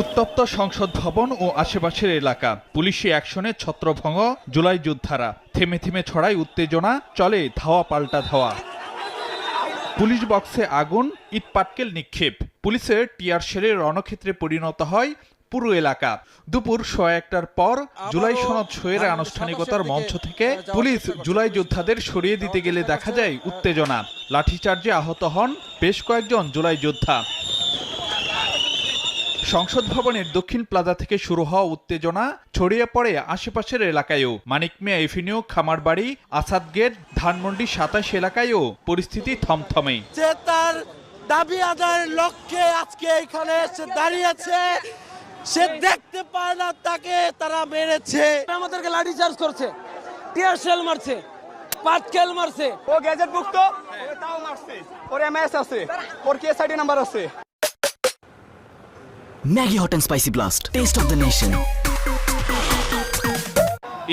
উত্তপ্ত সংসদ ভবন ও আশেপাশের এলাকা। পুলিশি অ্যাকশনে ছত্রভঙ্গ জুলাই যোদ্ধারা থেমে থেমে ছড়ায় উত্তেজনা চলে ধাওয়া পাল্টা ধাওয়া। পুলিশ বক্সে আগুন ইটপাটকেল নিক্ষেপ। পুলিশের টিয়ার শেলের রণক্ষেত্রে পরিণত হয় পুরো এলাকা। দুপুর সোয়া একটার পর জুলাই সনদ সইয়ের আনুষ্ঠানিকতার মঞ্চ থেকে পুলিশ জুলাই যোদ্ধাদের সরিয়ে দিতে গেলে দেখা যায় উত্তেজনা। লাঠিচার্জে আহত হন বেশ কয়েকজন জুলাই যোদ্ধা। সংসদ ভবনের দক্ষিণ প্লাজা থেকে শুরু হওয়া উত্তেজনা ছড়িয়ে পড়ে আশেপাশের এলাকায়ও। মানিক মিয়া এভিনিউ খামারবাড়ি আসাদ গেট ধানমন্ডি সাতাশ এলাকায়ও পরিস্থিতি থমথমে। যে তার দাবি আদায়ের লক্ষ্যে আজকে এখানে এসে দাঁড়িয়েছে সে দেখতে পায় না তাকে তারা মেরেছে। আমাদেরকে লাঠি চার্জ করছে টিয়ার শেল মারছে পাটকেল মারছে। ও গ্যাজেট ভুক্ত ওরে তাও মারছে। ওর এমএস আছে। ওর কেএসআইডি নাম্বার আছে। Maggi hot and spicy blast taste of the nation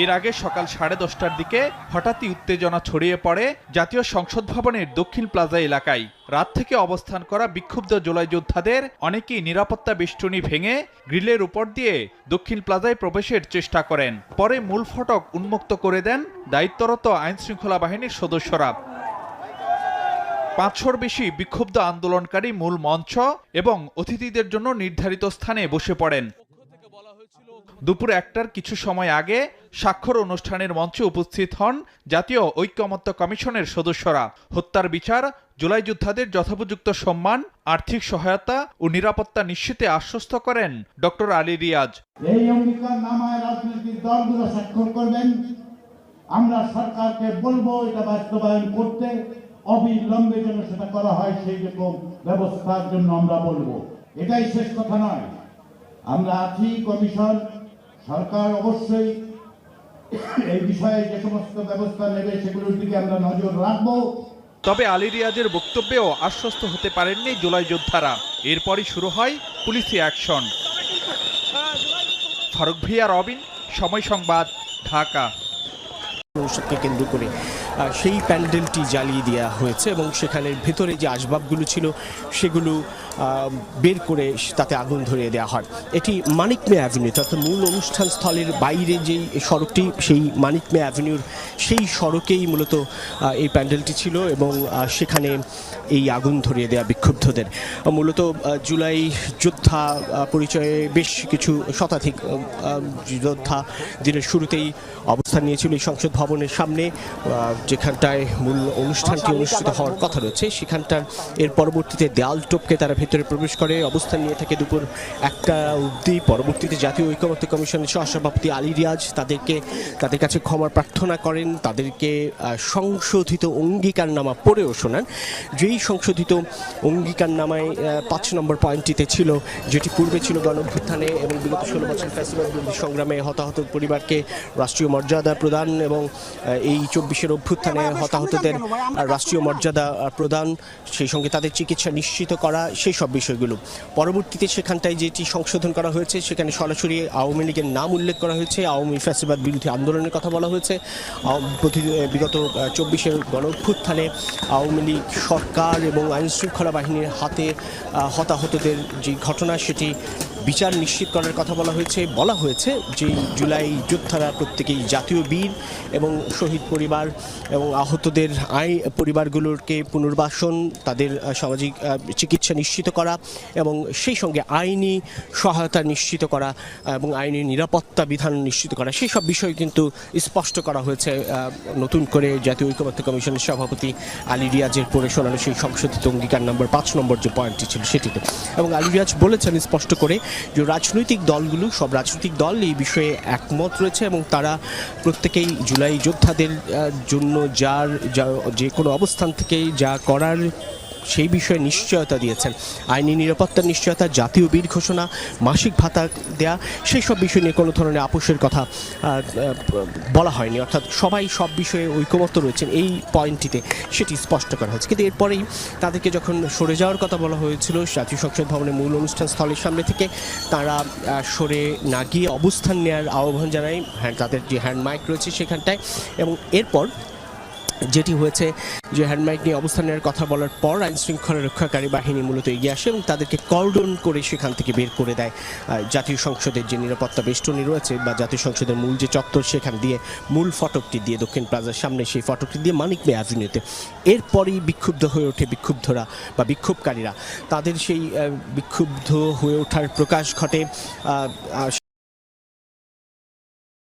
এর আগে সকাল সাড়ে দশটার দিকে হঠাৎই উত্তেজনা ছড়িয়ে পড়ে জাতীয় সংসদ ভবনের দক্ষিণ প্লাজা এলাকায়। রাত থেকে অবস্থান করা বিক্ষুব্ধ জোলাই যোদ্ধাদের অনেকেই নিরাপত্তা বেষ্টনী ভেঙে গ্রিলের উপর দিয়ে দক্ষিণ প্লাজায় প্রবেশের চেষ্টা করেন। পরে মূল ফটক উন্মুক্ত করে দেন দায়িত্বরত আইন শৃঙ্খলা বাহিনীর সদস্যরা। পাঁচশোর বেশি বিক্ষুব্ধ আন্দোলনকারী মূল মঞ্চ এবং অতিথিদের জন্য নির্ধারিত স্থানে বসে পড়েন। দুপুর একটার কিছু সময় আগে স্বাক্ষর অনুষ্ঠানের মঞ্চে উপস্থিত হন জাতীয় ঐক্যমত্য কমিশনের সদস্যরা। হত্যার বিচার, জুলাই যোদ্ধাদের যথোপযুক্ত সম্মান, আর্থিক সহায়তা ও নিরাপত্তা নিশ্চিতে আশ্বস্ত করেন ডক্টর আলী রিয়াজ। এই রাজনৈতিক দলগুলো স্বাক্ষর করবেন। আমরা সরকারকে বলব এটা বাস্তবায়ন করতে। অবিলম্বে যেন সেটা করা হয় সেই রকম ব্যবস্থার জন্য আমরা বলব। এটাই শেষ কথা নয়। আমরা আছি কমিশন সরকার অবশ্যই এই বিষয়ে যে সমস্ত ব্যবস্থা নেবে সেগুলোর দিকে আমরা নজর রাখব। তবে আলী রিয়াজের বক্তব্যেও আশ্বস্ত হতে পারেননি জুলাই যোদ্ধারা। এরপরই শুরু হয় পুলিশি অ্যাকশন। ফারুক ভিয়া রবিন সময় সংবাদ ঢাকা। কেন্দ্র করে সেই প্যান্ডেলটি জ্বালিয়ে দেওয়া হয়েছে এবং সেখানের ভেতরে যে আসবাবগুলো ছিল সেগুলো বের করে তাতে আগুন ধরিয়ে দেওয়া হয়। এটি মানিক মে অ্যাভিনিউতে অর্থাৎ মূল অনুষ্ঠান স্থলের বাইরে যেই সড়কটি, সেই মানিক মে অ্যাভিনিউর সেই সড়কেই মূলত এই প্যান্ডেলটি ছিল এবং সেখানে এই আগুন ধরিয়ে দেওয়া বিক্ষুব্ধদের। মূলত জুলাই যোদ্ধা পরিচয়ে বেশ কিছু শতাধিক যোদ্ধা দিনের শুরুতেই অবস্থান নিয়েছিল এই সংসদ ভবনের সামনে যেখানটায় মূল অনুষ্ঠানটি অনুষ্ঠিত হওয়ার কথা রয়েছে সেখানটার এর পরবর্তীতে দেয়াল টপকে তারা ভেতরে প্রবেশ করে অবস্থান নিয়ে থাকে দুপুর একটা অবধি। পরবর্তীতে জাতীয় ঐক্যমত্য কমিশনের সহসভাপতি আলী রিয়াজ তাদেরকে তাদের কাছে ক্ষমা প্রার্থনা করেন তাদেরকে সংশোধিত অঙ্গীকারনামা পড়েও শোনান। যেই সংশোধিত অঙ্গীকারনামায় পাঁচ নম্বর পয়েন্টটিতে ছিল যেটি পূর্বে ছিল গণভ্যুত্থানে এবং বিগত ষোলো বছর ফ্যাসিবাদ সংগ্রামে হতাহত পরিবারকে রাষ্ট্রীয় মর্যাদা প্রদান এবং এই চব্বিশের অভ্যুত্থানে হতাহতদের রাষ্ট্রীয় মর্যাদা প্রদান, সেই সঙ্গে তাদের চিকিৎসা নিশ্চিত করা সেই সব বিষয়গুলো। পরবর্তীতে সেখানটায় যেটি সংশোধন করা হয়েছে, সেখানে সরাসরি আওয়ামী লীগের নাম উল্লেখ করা হয়েছে। আওয়ামী ফ্যাসিবাদ বিরোধী আন্দোলনের কথা বলা হয়েছে। বিগত চব্বিশের গণ অভ্যুত্থানে আওয়ামী লীগ সরকার এবং আইন শৃঙ্খলা বাহিনীর হাতে হতাহতদের যে ঘটনা, সেটি বিচার নিশ্চিত করার কথা বলা হয়েছে বলা হয়েছে যে জুলাই যোদ্ধারা প্রত্যেকেই জাতীয় বীর এবং শহীদ পরিবার এবং আহতদের আই পরিবারগুলোকে পুনর্বাসন, তাদের সামাজিক চিকিৎসা নিশ্চিত করা এবং সেই সঙ্গে আইনি সহায়তা নিশ্চিত করা এবং আইনি নিরাপত্তা বিধান নিশ্চিত করা, সেই সব বিষয় কিন্তু স্পষ্ট করা হয়েছে নতুন করে জাতীয় ঐক্যমত্য কমিশনের সভাপতি আলী রিয়াজের পড়ে শোনানো সেই সংশোধিত অঙ্গীকার নম্বর পাঁচ নম্বর যে পয়েন্টটি ছিল সেটিতে। এবং আলী রিয়াজ বলেছেন স্পষ্ট করে যে রাজনৈতিক দলগুলো, সব রাজনৈতিক দল এই বিষয়ে একমত রয়েছে এবং তারা প্রত্যেকেই জুলাই যোদ্ধাদের জন্য যার যা- যে কোনো অবস্থান থেকে যা করার সেই বিষয়ে নিশ্চয়তা দিয়েছেন। আইনি নিরাপত্তার নিশ্চয়তা, জাতীয় বীর ঘোষণা, মাসিক ভাতা দেয়া সেই সব বিষয় নিয়ে কোনো ধরনের আপোষের কথা বলা হয়নি। অর্থাৎ সবাই সব বিষয়ে ঐকমত্য রয়েছেন এই পয়েন্টটিতে, সেটি স্পষ্ট করা হয়েছে। কিন্তু এরপরেই তাদেরকে যখন সরে যাওয়ার কথা বলা হয়েছিল, জাতীয় সংসদ ভবনের মূল অনুষ্ঠান স্থলের সামনে থেকে, তারা সরে না গিয়ে অবস্থান নেওয়ার আহ্বান জানায়। হ্যাঁ তাদের যে হ্যান্ড মাইক রয়েছে সেখানটায়। এবং এরপর যেটি হয়েছে যে হ্যান্ডমাইক নিয়ে অবস্থান নেওয়ার কথা বলার পর আইন শৃঙ্খলা রক্ষাকারী বাহিনী মূলত এগিয়ে আসে এবং তাদেরকে কর্ডন করে সেখান থেকে বের করে দেয়। জাতীয় সংসদের যে নিরাপত্তা বেষ্টনী রয়েছে বা জাতীয় সংসদের মূল যে চত্বর সেখান দিয়ে মূল ফটকটি দিয়ে দক্ষিণ প্লাজার সামনে সেই ফটকটি দিয়ে মানিক বে অ্যাভিনিউতে। এরপরই বিক্ষুব্ধ হয়ে ওঠে বিক্ষুব্ধরা বা বিক্ষোভকারীরা। তাদের সেই বিক্ষুব্ধ হয়ে ওঠার প্রকাশ ঘটে।